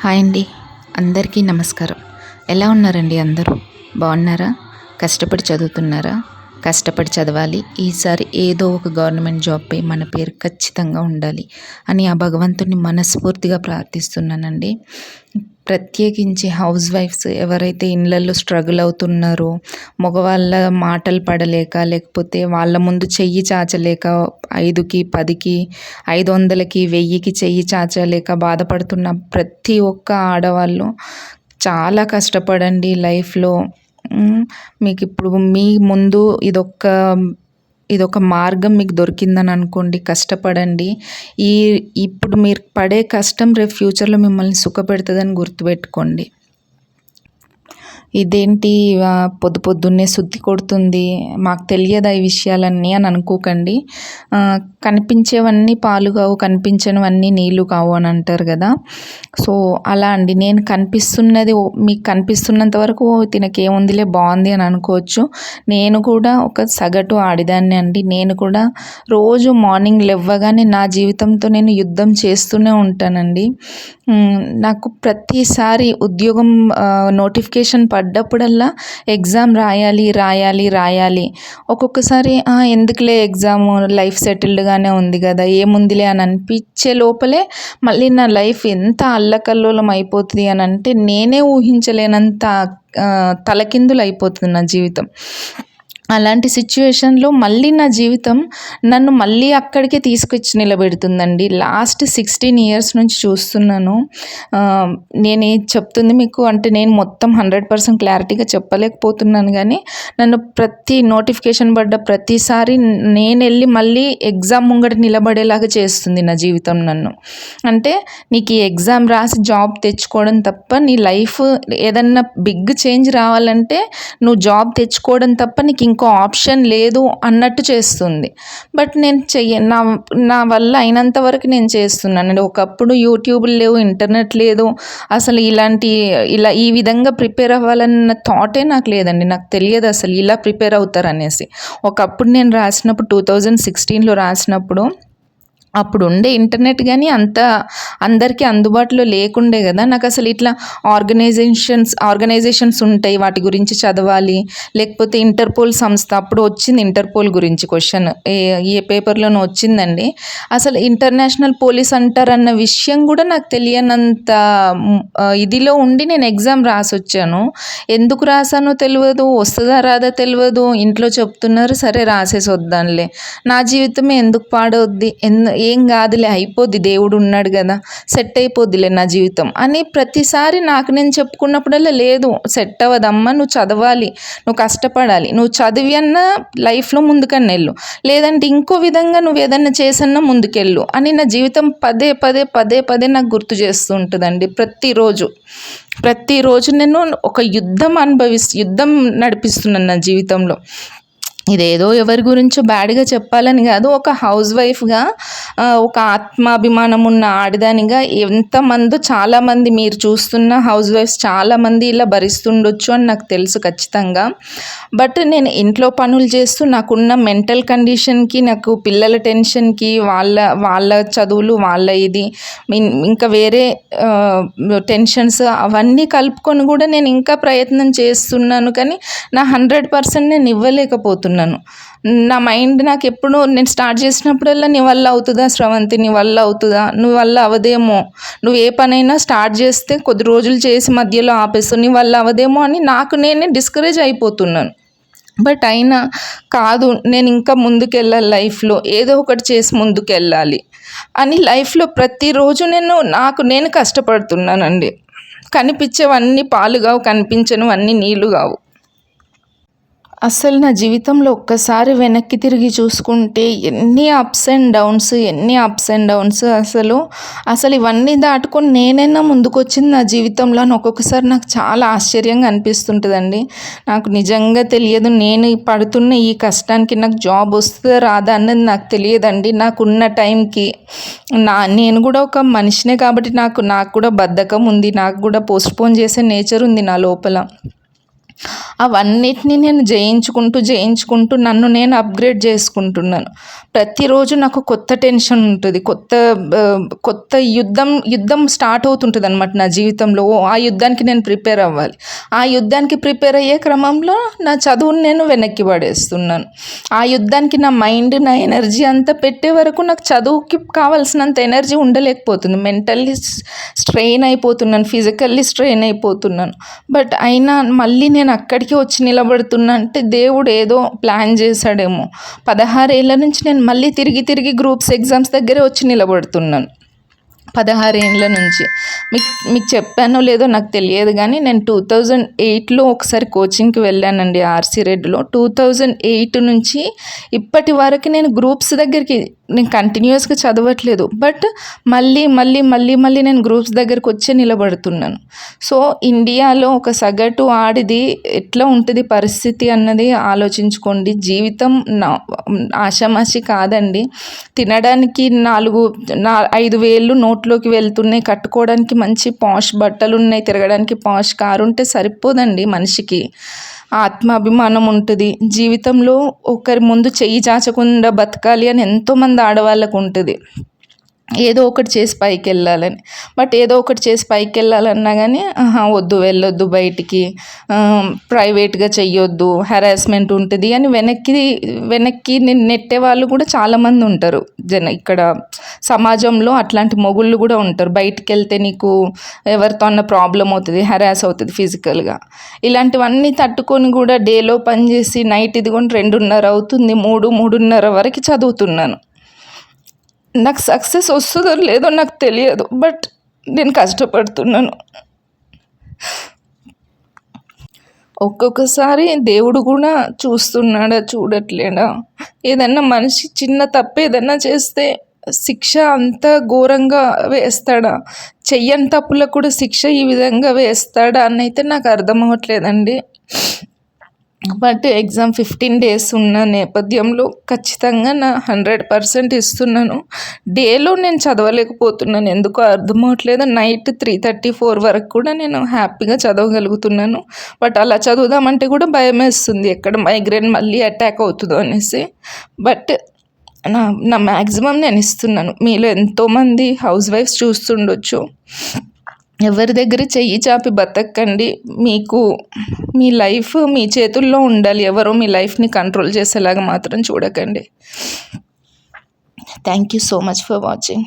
Hi అండి. అందరికీ నమస్కారం. ఎలా ఉన్నారండి అందరూ? బాగున్నారా? కష్టపడి చదువుతున్నారా? కష్టపడి చదవాలి. ఈసారి ఏదో ఒక గవర్నమెంట్ జాబ్పై మన పేరు ఖచ్చితంగా ఉండాలి అని ఆ భగవంతుని మనస్ఫూర్తిగా ప్రార్థిస్తున్నానండి. ప్రత్యేకించి హౌస్ వైఫ్స్ ఎవరైతే ఇళ్ళల్లో స్ట్రగుల్ అవుతున్నారో మగవాళ్ళ మాటలు పడలేక లేకపోతే వాళ్ళ ముందు చెయ్యి చాచలేక ఐదుకి పదికి ఐదు వందలకి వెయ్యికి చెయ్యి చాచలేక బాధపడుతున్న ప్రతి ఒక్క ఆడవాళ్ళు చాలా కష్టపడండి. లైఫ్లో మీకు ఇప్పుడు మీ ముందు ఇదొక్క ఇదొక మార్గం మీకు దొరికిందని అనుకోండి కష్టపడండి. ఈ ఇప్పుడు మీరు పడే కష్టం రేపు ఫ్యూచర్లో మిమ్మల్ని సుఖపెడుతుందని గుర్తుపెట్టుకోండి. ఇదేంటి పొద్దు పొద్దున్నే శుద్ధి కొడుతుంది మాకు తెలియదా ఈ విషయాలన్నీ అని అనుకోకండి. కనిపించేవన్నీ పాలు కావు కనిపించనివన్నీ నీళ్ళు కావు అని అంటారు కదా. సో అలా అండి. నేను కనిపిస్తున్నది మీకు కనిపిస్తున్నంత వరకు తినకేముందిలే బాగుంది అని అనుకోవచ్చు. నేను కూడా ఒక సగటు ఆడిదాన్ని అండి. నేను కూడా రోజు మార్నింగ్ లేవ్వగానే నా జీవితంతో నేను యుద్ధం చేస్తూనే ఉంటానండి. నాకు ప్రతిసారి ఉద్యోగం నోటిఫికేషన్ పడ్డప్పుడల్లా ఎగ్జామ్ రాయాలి రాయాలి రాయాలి. ఒక్కొక్కసారి ఎందుకులే ఎగ్జామ్ లైఫ్ సెటిల్డ్గానే ఉంది కదా ఏముందిలే అని అనిపించే లోపలే మళ్ళీ నా లైఫ్ ఎంత అల్లకల్లోలం అయిపోతుంది అని అంటే నేనే ఊహించలేనంత తలకిందులు అయిపోతుంది నా జీవితం. అలాంటి సిచ్యువేషన్లో మళ్ళీ నా జీవితం నన్ను మళ్ళీ అక్కడికే తీసుకొచ్చి నిలబెడుతుందండి. లాస్ట్ సిక్స్టీన్ ఇయర్స్ నుంచి చూస్తున్నాను. నేను చెప్తుంది మీకు? అంటే నేను మొత్తం హండ్రెడ్ పర్సెంట్ క్లారిటీగా చెప్పలేకపోతున్నాను కానీ నన్ను ప్రతి నోటిఫికేషన్ పడ్డ ప్రతిసారి నేను వెళ్ళి మళ్ళీ ఎగ్జామ్ ముంగట నిలబడేలాగా చేస్తుంది నా జీవితం నన్ను. అంటే నీకు ఈ ఎగ్జామ్ రాసి జాబ్ తెచ్చుకోవడం తప్ప నీ లైఫ్ ఏదన్నా బిగ్ చేంజ్ రావాలంటే నువ్వు జాబ్ తెచ్చుకోవడం తప్ప నీకు ఇంకో ఆప్షన్ లేదు అన్నట్టు చేస్తుంది. బట్ నేను చెయ్య నా నా వల్ల అయినంత వరకు నేను చేస్తున్నాను అండి ఒకప్పుడు యూట్యూబ్ లేవు ఇంటర్నెట్ లేదు. అసలు ఇలాంటి ఇలా ఈ విధంగా ప్రిపేర్ అవ్వాలన్న థాటే నాకు లేదండి. నాకు తెలియదు అసలు ఇలా ప్రిపేర్ అవుతారు అనేసి ఒకప్పుడు నేను రాసినప్పుడు టూ థౌజండ్ సిక్స్టీన్లో రాసినప్పుడు అప్పుడు ఉండే ఇంటర్నెట్ కానీ అంత అందరికీ అందుబాటులో లేకుండే కదా. నాకు అసలు ఇట్లా ఆర్గనైజేషన్స్ ఆర్గనైజేషన్స్ ఉంటాయి వాటి గురించి చదవాలి. లేకపోతే ఇంటర్పోల్ సంస్థ అప్పుడు వచ్చింది ఇంటర్పోల్ గురించి క్వశ్చన్ ఏ ఏ పేపర్లోనూ వచ్చిందండి. అసలు ఇంటర్నేషనల్ పోలీస్ అంటారన్న విషయం కూడా నాకు తెలియనంత ఇదిలో ఉండి నేను ఎగ్జామ్ రాసి వచ్చాను ఎందుకు రాసానో తెలియదు వస్తుందా రాదా తెలియదు ఇంట్లో చెప్తున్నారు సరే రాసేసి వద్దానులే నా జీవితమే ఎందుకు పాడవద్ది? ఎందు ఏం కాదులే అయిపోద్ది దేవుడు ఉన్నాడు కదా సెట్ అయిపోద్దిలే నా జీవితం అని ప్రతిసారి నాకు నేను చెప్పుకున్నప్పుడల్లా లేదు సెట్ అవ్వదమ్మా నువ్వు చదవాలి నువ్వు కష్టపడాలి నువ్వు చదివి అన్న లైఫ్లో ముందుకన్నా వెళ్ళు లేదంటే ఇంకో విధంగా నువ్వు ఏదన్నా చేసన్నా ముందుకెళ్ళు అని నా జీవితం పదే పదే పదే పదే నాకు గుర్తు చేస్తూ ఉంటుందండి ప్రతిరోజు. ప్రతిరోజు నేను ఒక యుద్ధం అనుభవిస్తూ యుద్ధం నడిపిస్తున్నాను నా జీవితంలో. ఇదేదో ఎవరి గురించో బ్యాడ్గా చెప్పాలని కాదు ఒక హౌస్ వైఫ్గా ఒక ఆత్మాభిమానం ఉన్న ఆడదానిగా ఎంతమంది చాలామంది మీరు చూస్తున్న హౌస్ వైఫ్స్ చాలామంది ఇలా భరిస్తుండొచ్చు అని నాకు తెలుసు ఖచ్చితంగా. బట్ నేను ఇంట్లో పనులు చేస్తూ నాకున్న మెంటల్ కండిషన్కి నాకు పిల్లల టెన్షన్కి వాళ్ళ వాళ్ళ చదువులు వాళ్ళ ఇది ఇంకా వేరే టెన్షన్స్ అవన్నీ కలుపుకొని కూడా నేను ఇంకా ప్రయత్నం చేస్తున్నాను. కానీ నా హండ్రెడ్ పర్సెంట్ నేను ఇవ్వలేకపోతున్నాను. అనుకున్నాను నా మైండ్ నాకు ఎప్పుడు నేను స్టార్ట్ చేసినప్పుడల్లా నీ వల్ల అవుతుందా స్రవంతి? నీ వల్ల అవుతుందా? నువ్వు వల్ల అవదేమో? నువ్వు ఏ పనైనా స్టార్ట్ చేస్తే కొద్ది రోజులు చేసి మధ్యలో ఆపేస్తావు నీ వల్ల అవదేమో అని నాకు నేనే డిస్కరేజ్ అయిపోతున్నాను. బట్ అయినా కాదు నేను ఇంకా ముందుకెళ్ళాలి లైఫ్లో. ఏదో ఒకటి చేసి ముందుకెళ్ళాలి అని లైఫ్లో ప్రతిరోజు నేను నాకు నేను కష్టపడుతున్నానండి. కనిపించేవన్నీ పాలు కావు కనిపించనివన్నీ నీళ్ళు కావు. అసలు నా జీవితంలో ఒక్కసారి వెనక్కి తిరిగి చూసుకుంటే ఎన్ని అప్స్ అండ్ డౌన్స్ ఎన్ని అప్స్ అండ్ డౌన్స్ అసలు. అసలు ఇవన్నీ దాటుకొని నేనైనా ముందుకొచ్చింది నా జీవితంలో అని ఒక్కొక్కసారి నాకు చాలా ఆశ్చర్యంగా అనిపిస్తుంటుందండి. నాకు నిజంగా తెలియదు నేను పడుతున్న ఈ కష్టానికి నాకు జాబ్ వస్తుందా రాదా అన్నది నాకు తెలియదండి. నాకున్న టైంకి నా నేను కూడా ఒక మనిషినే కాబట్టి నాకు నాకు కూడా బద్ధకం ఉంది నాకు కూడా పోస్ట్పోన్ చేసే నేచర్ ఉంది నా లోపల. అవన్నిటిని నేను జయించుకుంటూ జయించుకుంటూ నన్ను నేను అప్గ్రేడ్ చేసుకుంటున్నాను. ప్రతిరోజు నాకు కొత్త టెన్షన్ ఉంటుంది. కొత్త కొత్త యుద్ధం యుద్ధం స్టార్ట్ అవుతుంటుంది అనమాట నా జీవితంలో. ఓ, ఆ యుద్ధానికి నేను ప్రిపేర్ అవ్వాలి. ఆ యుద్ధానికి ప్రిపేర్ అయ్యే క్రమంలో నా చదువుని నేను వెనక్కి పడేస్తున్నాను. ఆ యుద్ధానికి నా మైండ్ నా ఎనర్జీ అంతా పెట్టే వరకు నాకు చదువుకి కావాల్సినంత ఎనర్జీ ఉండలేకపోతుంది. మెంటల్లీ స్ట్రెయిన్ అయిపోతున్నాను ఫిజికల్లీ స్ట్రెయిన్ అయిపోతున్నాను. బట్ అయినా మళ్ళీ నేను నేను అక్కడికి వచ్చి నిలబడుతున్నా అంటే దేవుడు ఏదో ప్లాన్ చేశాడేమో. పదహారేళ్ళ నుంచి నేను మళ్ళీ తిరిగి తిరిగి గ్రూప్స్ ఎగ్జామ్స్ దగ్గరే వచ్చి నిలబడుతున్నాను. పదహారేళ్ళ నుంచి. మీకు మీకు చెప్పానో లేదో నాకు తెలియదు కానీ నేను టూ థౌజండ్ ఎయిట్లో ఒకసారి కోచింగ్కి వెళ్ళానండి ఆర్సీ రెడ్లో. టూ థౌజండ్ ఎయిట్ నుంచి ఇప్పటి వరకు నేను గ్రూప్స్ దగ్గరికి నేను కంటిన్యూస్గా చదవట్లేదు. బట్ మళ్ళీ మళ్ళీ మళ్ళీ మళ్ళీ నేను గ్రూప్స్ దగ్గరికి వచ్చి నిలబడుతున్నాను. సో ఇండియాలో ఒక సగటు ఆడిది ఎట్లా ఉంటుంది పరిస్థితి అన్నది ఆలోచించుకోండి. జీవితం నా ఆషామాషి కాదండి. తినడానికి నాలుగు నా ఐదు వేలు నోట్లోకి వెళ్తున్నాయి. కట్టుకోవడానికి మంచి పాష్ బట్టలు ఉన్నాయి తిరగడానికి పాష్ కారు ఉంటే సరిపోదండి మనిషికి. ఆత్మాభిమానం ఉంటుంది. జీవితంలో ఒకరి ముందు చెయ్యి చాచకుండా బతకాలి అని ఎంతోమంది ఆడవాళ్ళకు ఉంటుంది. ఏదో ఒకటి చేసి పైకి వెళ్ళాలని బట్ ఏదో ఒకటి చేసి పైకి వెళ్ళాలన్నా కానీ వద్దు వెళ్ళొద్దు బయటికి. ప్రైవేట్గా చెయ్యొద్దు హెరాస్మెంట్ ఉంటుంది అని వెనక్కి వెనక్కి నిన్ను నెట్టే వాళ్ళు కూడా చాలామంది ఉంటారు. జన ఇక్కడ సమాజంలో అట్లాంటి మొగుళ్ళు కూడా ఉంటారు. బయటికి వెళ్తే నీకు ఎవరితో అన్న ప్రాబ్లం అవుతుంది హెరాస్ అవుతుంది ఫిజికల్గా. ఇలాంటివన్నీ తట్టుకొని కూడా డేలో పనిచేసి నైట్ ఇదిగోండి రెండున్నర అవుతుంది మూడు మూడున్నర వరకు చదువుతున్నాను. నాకు సక్సెస్ వస్తుందో లేదో నాకు తెలియదు బట్ నేను కష్టపడుతున్నాను. ఒక్కొక్కసారి దేవుడు కూడా చూస్తున్నాడా చూడట్లేడా? ఏదన్నా మనిషి చిన్న తప్పు ఏదన్నా చేస్తే శిక్ష అంత ఘోరంగా వేస్తాడా? చెయ్యని తప్పులకు కూడా శిక్ష ఈ విధంగా వేస్తాడా అని అయితే నాకు అర్థం అవ్వట్లేదండి. బట్ ఎగ్జామ్ ఫిఫ్టీన్ డేస్ ఉన్న నేపథ్యంలో ఖచ్చితంగా నా హండ్రెడ్ పర్సెంట్ ఇస్తున్నాను. డేలో నేను చదవలేకపోతున్నాను. ఎందుకో అర్థం అవట్లేదు. నైట్ త్రీ థర్టీ ఫోర్ వరకు కూడా నేను హ్యాపీగా చదవగలుగుతున్నాను. బట్ అలా చదువుదామంటే కూడా భయం వేస్తుంది. ఎక్కడ మైగ్రేన్ మళ్ళీ అటాక్ అవుతుందో అనేసి. బట్ నా నా మ్యాక్సిమం నేను ఇస్తున్నాను. మీలో ఎంతోమంది హౌస్ వైఫ్స్ చూస్తుండొచ్చు. ఎవరి దగ్గర చెయ్యి చాపి బతకండి మీకు మీ లైఫ్ మీ చేతుల్లో ఉండాలి. ఎవరో మీ లైఫ్ని కంట్రోల్ చేసేలాగా మాత్రం చూడకండి. Thank you so much for watching.